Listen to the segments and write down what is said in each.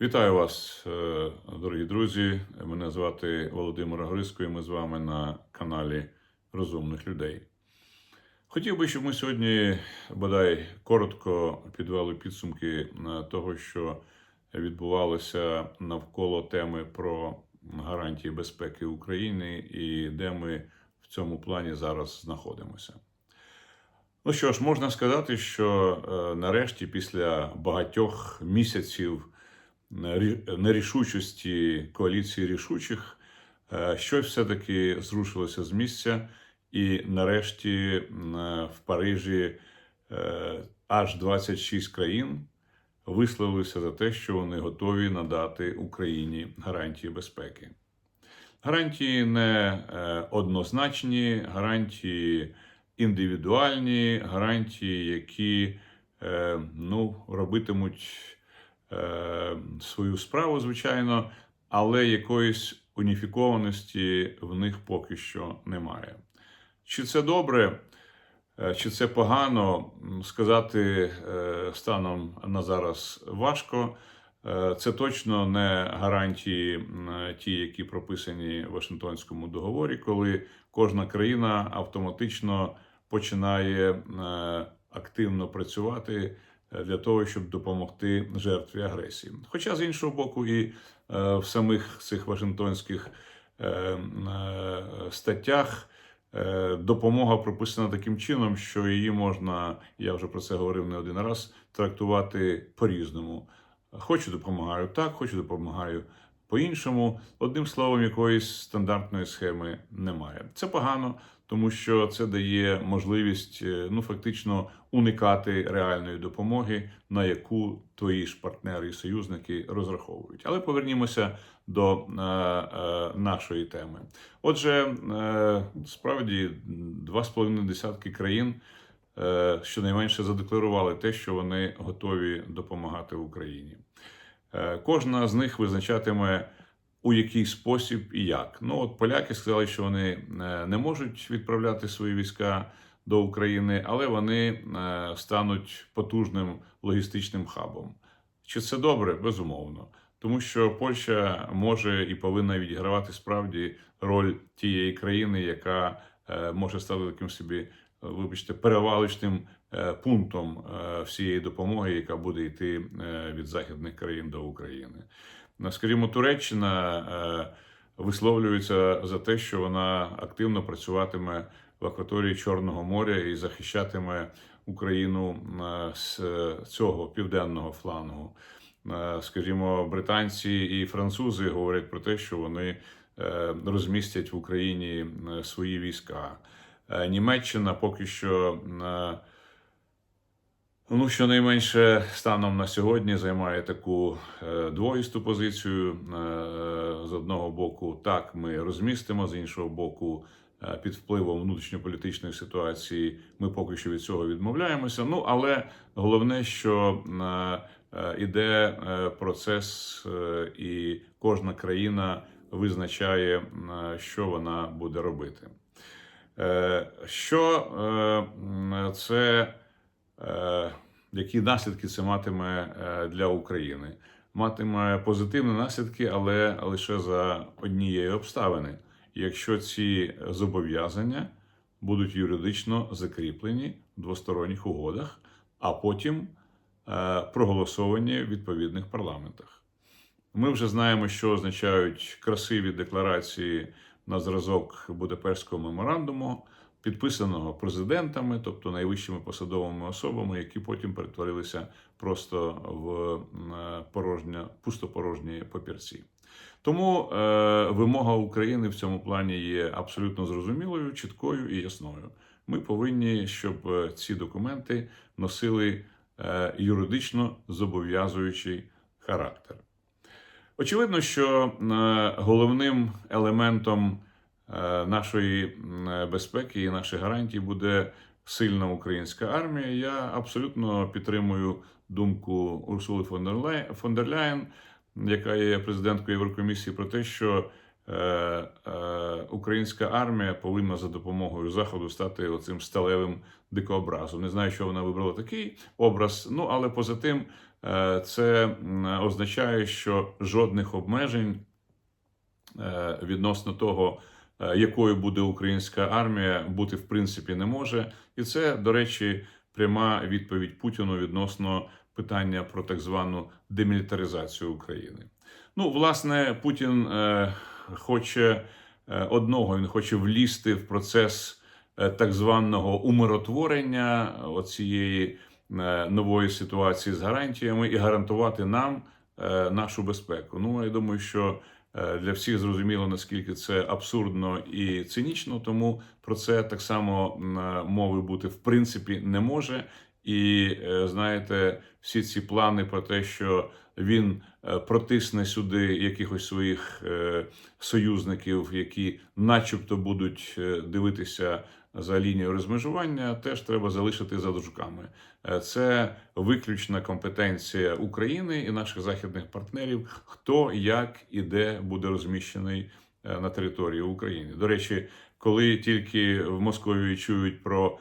Вітаю вас, е, дорогі друзі. Мене звати Володимир Гриско, і ми з вами на каналі Розумних людей. Хотів би, щоб ми сьогодні бодай коротко підвели підсумки е, того, що відбувалося навколо теми про гарантії безпеки України і де ми в цьому плані зараз знаходимося. Ну що ж, можна сказати, що е, нарешті, після багатьох місяців нерішучості коаліції рішучих, е, щось все-таки зрушилося з місця, і нарешті е, в Парижі е, аж 26 країн висловилися за те, що вони готові надати Україні гарантії безпеки. Гарантії не однозначні, гарантії індивідуальні, гарантії, які ну, робитимуть свою справу, звичайно, але якоїсь уніфікованості в них поки що немає. Чи це добре, е, чи це погано, сказати е, станом на зараз важко. Е, Це точно не гарантії ті, які прописані в Вашингтонському договорі, коли кожна країна автоматично починає е, активно працювати е, для того, щоб допомогти жертві агресії. Хоча з іншого боку, і е, в самих цих Вашингтонських е, е, статтях е, допомога прописана таким чином, що її можна, я вже про це говорив не один раз, трактувати по-різному. Хочу допомагаю так, хочу допомагаю по-іншому. Одним словом, якоїсь стандартної схеми немає. Це погано, тому що це дає можливість е, ну фактично уникати реальної допомоги, на яку твої ж партнери і союзники розраховують. Але повернімося до е, е, нашої теми. Отже, е, справді два з половиною десятки країн е, щонайменше задекларували те, що вони готові допомагати Україні. Е, Кожна з них визначатиме у який спосіб і як. Ну от поляки сказали, що вони е, не можуть відправляти свої війська до України, але вони е, стануть потужним логістичним хабом. Чи це добре? Безумовно. Тому що Польща може і повинна відігравати справді роль тієї країни, яка е, може стати таким собі, вибачте, перевалочним пунктом всієї допомоги, яка буде йти від західних країн до України. Скажімо, Туреччина е, висловлюється за те, що вона активно працюватиме в акваторії Чорного моря і захищатиме Україну е, з цього південного флангу. Е, Скажімо, британці і французи говорять про те, що вони е, розмістять в Україні е, свої війська. Е, Німеччина поки що. Ну, щонайменше станом на сьогодні займає таку е, двоїсту позицію. Е, з одного боку, так ми розмістимо, з іншого боку, е, під впливом внутрішньополітичної ситуації ми поки що від цього відмовляємося. Ну, але головне, що іде процес, і кожна країна визначає, що вона буде робити. Що це які наслідки це матиме е, для України? Матиме позитивні наслідки, але лише за однієї обставини, якщо ці зобов'язання будуть юридично закріплені в двосторонніх угодах, а потім е, проголосовані в відповідних парламентах. Ми вже знаємо, що означають красиві декларації на зразок Будапештського меморандуму, підписаного президентами, тобто найвищими посадовими особами, які потім перетворилися просто в е, порожня, пустопорожні папірці. Тому е, вимога України в цьому плані є абсолютно зрозумілою, чіткою і ясною. Ми повинні, щоб е, ці документи носили е, юридично зобов'язуючий характер. Очевидно, що е, головним елементом нашої безпеки і наших гарантій буде сильна українська армія. Я абсолютно підтримую думку Урсули фон дер Ляєн, яка є президенткою Єврокомісії, про те, що е, е, українська армія повинна за допомогою заходу стати оцим сталевим дикообразом. Не знаю, що вона вибрала такий образ. Ну але поза тим, е, це означає, що жодних обмежень е, відносно того, е, якою буде українська армія, бути в принципі не може. І це, до речі, пряма відповідь Путіну відносно питання про так звану демілітаризацію України. Ну, власне, Путін е, хоче е, одного, він хоче влізти в процес е, так званого умиротворення оцієї е, нової ситуації з гарантіями і гарантувати нам е, нашу безпеку. Ну, я думаю, що е, для всіх зрозуміло, наскільки це абсурдно і цинічно, тому про це так само е, мови бути в принципі не може. І е, знаєте, всі ці плани про те, що він е, протисне сюди якихось своїх е, союзників, які, начебто, будуть е, дивитися за лінією розмежування, теж треба залишити за дружками. Е, Це виключна компетенція України і наших західних партнерів, хто як і де буде розміщений е, на території України. До речі, коли тільки в Московії чують про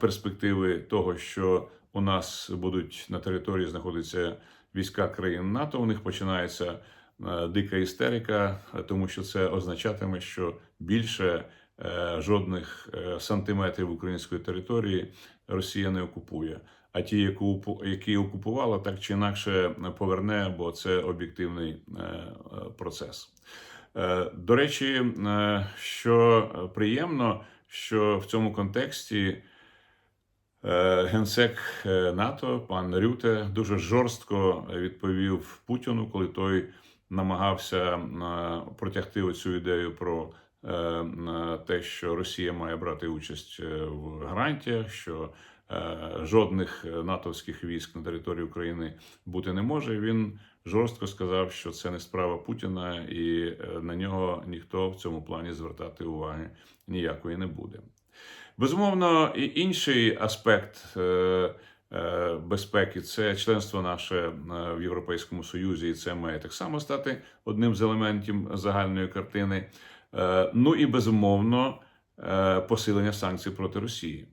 перспективи того, що у нас будуть на території знаходитися війська країн НАТО, у них починається е, дика істерика, тому що це означатиме, що більше жодних е, сантиметрів української території Росія не окупує. А ті, які окупувала, так чи інакше поверне, бо це об'єктивний е, е, процес. Е, До речі, е, що приємно, що в цьому контексті е, генсек е, НАТО пан Рюте дуже жорстко відповів Путіну, коли той намагався е, протягти оцю ідею про е, е, те, що Росія має брати участь е, в гарантіях, що е, жодних натовських військ на території України бути не може. Він жорстко сказав, що це не справа Путіна, і е, на нього ніхто в цьому плані звертати уваги ніякої не буде. Безумовно, і інший аспект е, е, безпеки це членство наше е, в Європейському Союзі, і це має так само стати одним з елементів загальної картини. Е, Ну і безумовно е, посилення санкцій проти Росії.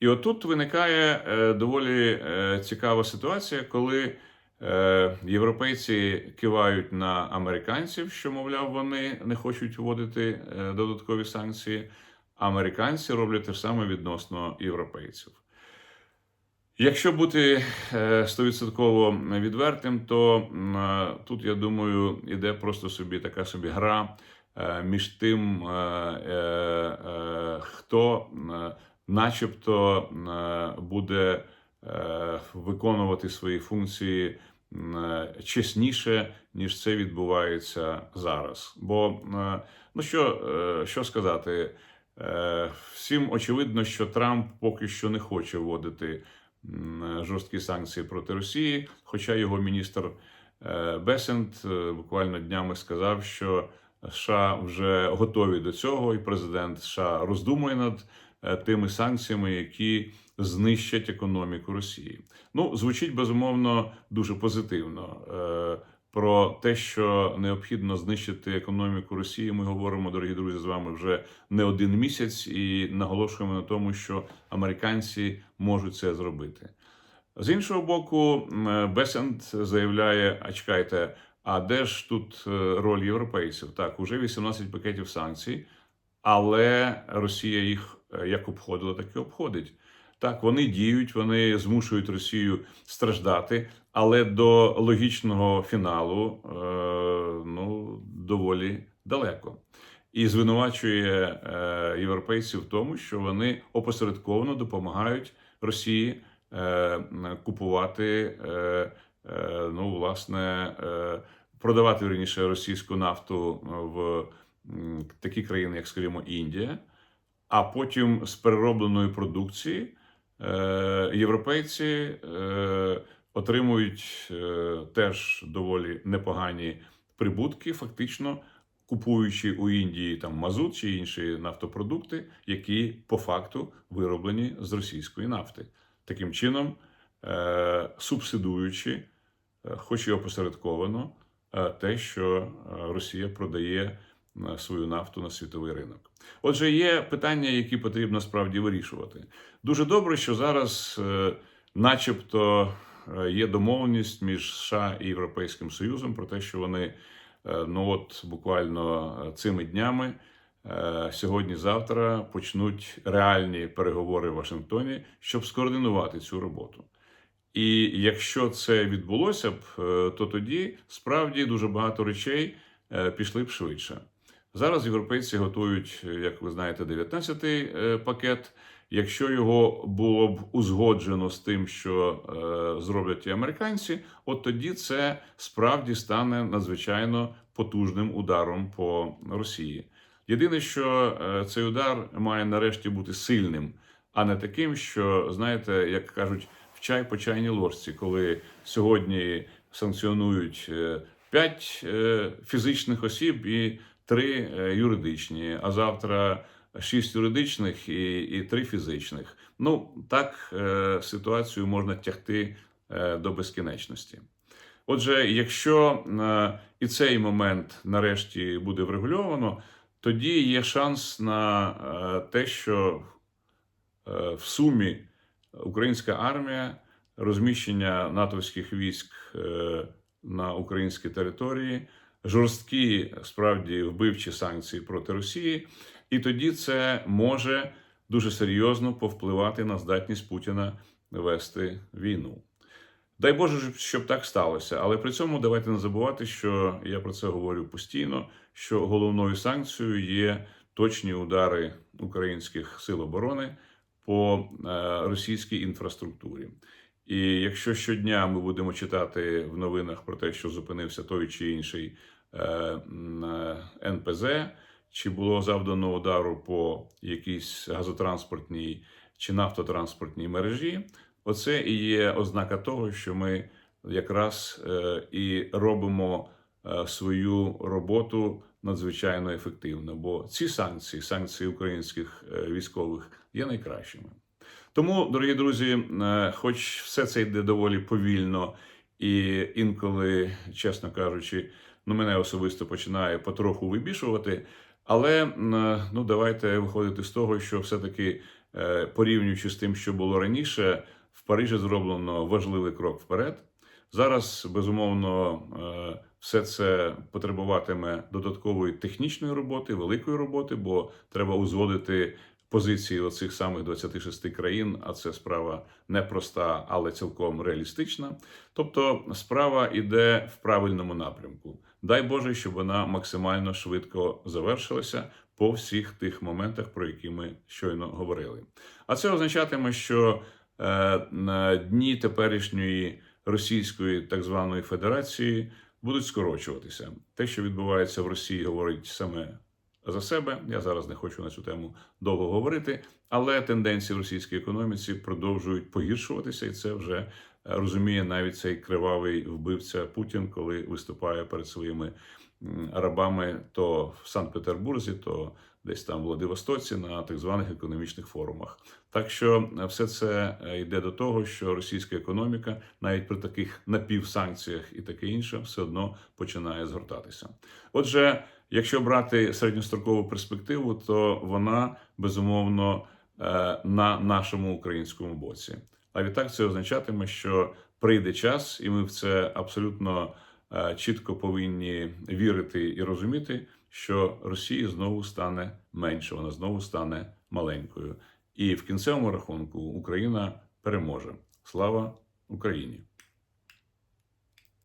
І отут виникає е, доволі цікава ситуація, коли європейці кивають на американців, що, мовляв, вони не хочуть вводити додаткові санкції. Американці роблять те саме відносно європейців. Якщо бути стовідсотково відвертим, то тут, я думаю, іде просто собі така собі гра між тим, е, е, е, хто е, начебто е, буде е, виконувати свої функції е, чесніше, ніж це відбувається зараз. Бо е, ну що, е, що сказати, Е, всім очевидно, що Трамп поки що не хоче вводити жорсткі санкції проти Росії, хоча його міністр е, Бесент е, буквально днями сказав, що США вже готові до цього, і президент США роздумує над е, тими санкціями, які знищать економіку Росії. Ну, звучить безумовно дуже позитивно. Е, Про те, що необхідно знищити економіку Росії, ми говоримо, дорогі друзі, з вами вже не один місяць, і наголошуємо на тому, що американці можуть це зробити. З іншого боку, Бесент заявляє: а чекайте, а де ж тут е, роль європейців? Так, уже 18 пакетів санкцій, але Росія їх е, як обходила, так і обходить. Так, вони діють, вони змушують Росію страждати, але до логічного фіналу е, ну, доволі далеко. І звинувачує е, європейців в тому, що вони опосередковано допомагають Росії е, купувати, е, ну, власне, е, продавати вірніше російську нафту в такі країни, як, скажімо, Індія, а потім з переробленої продукції е, європейці е, отримують е, теж доволі непогані прибутки, фактично купуючи у Індії там мазут чи інші нафтопродукти, які по факту вироблені з російської нафти. Таким чином, е, субсидуючи, е, хоч і опосередковано, е, те, що е, Росія продає е, свою нафту на світовий ринок. Отже, є питання, які потрібно справді вирішувати. Дуже добре, що зараз, е, начебто, е, є домовленість між США і Європейським Союзом про те, що вони е, ну от буквально е, цими днями. е, Сьогодні-завтра почнуть реальні переговори в Вашингтоні, щоб скоординувати цю роботу. І якщо це відбулося б, е, то тоді справді дуже багато речей е, пішли б швидше. Зараз європейці готують, е, як ви знаєте, 19-й е, пакет. Якщо його було б узгоджено з тим, що зроблять і американці, от тоді це справді стане надзвичайно потужним ударом по Росії. Єдине, що цей удар має нарешті бути сильним, а не таким, що знаєте, як кажуть, чай по чайній ложці, коли сьогодні санкціонують е, п'ять е, фізичних осіб і три е, юридичні, а завтра шість юридичних і, і три фізичних. Ну так е, ситуацію можна тягти е, до безкінечності. Отже, якщо е, і цей момент нарешті буде врегульовано, тоді є шанс на е, те, що е, в сумі українська армія, розміщення натовських військ е, на українській території, жорсткі справді вбивчі санкції проти Росії, і тоді це може дуже серйозно повпливати на здатність Путіна вести війну. Дай Боже, щоб так сталося, але при цьому давайте не забувати, що я про це говорю постійно: що головною санкцією є точні удари українських сил оборони по е, російській інфраструктурі. І якщо щодня ми будемо читати в новинах про те, що зупинився той чи інший е, е, НПЗ, чи було завдано удару по якійсь газотранспортній чи нафтотранспортній мережі, оце і є ознака того, що ми якраз і робимо свою роботу надзвичайно ефективно. Бо ці санкції, санкції українських е, військових, є найкращими. Тому, дорогі друзі, е, хоч все це йде доволі повільно, і інколи, чесно кажучи, ну мене особисто починає потроху вибішувати. Але е, ну давайте виходити з того, що все-таки порівнюючи з тим, що було раніше, в Парижі зроблено важливий крок вперед. Зараз, безумовно, е, все це потребуватиме додаткової технічної роботи, великої роботи, бо треба узгодити позиції оцих самих 26 країн, а це справа непроста, але цілком реалістична. Тобто справа йде в правильному напрямку. Дай Боже, щоб вона максимально швидко завершилася по всіх тих моментах, про які ми щойно говорили. А це означатиме, що е, на дні теперішньої Російської так званої Федерації будуть скорочуватися. Те, що відбувається в Росії, говорить саме за себе. Я зараз не хочу на цю тему довго говорити, але тенденції в російській економіці продовжують погіршуватися, і це вже е, розуміє навіть цей кривавий вбивця Путін, коли виступає перед своїми рабами то в Санкт-Петербурзі, то десь там в Владивостоці на так званих економічних форумах. Так що е, все це е, йде до того, що російська економіка навіть при таких напівсанкціях і таке інше все одно починає згортатися. Отже, якщо брати середньострокову перспективу, то вона безумовно е, на нашому українському боці. А відтак це означатиме, що прийде час, і ми в це абсолютно чітко повинні вірити і розуміти, що Росія знову стане менше, вона знову стане маленькою. І в кінцевому рахунку Україна переможе. Слава Україні!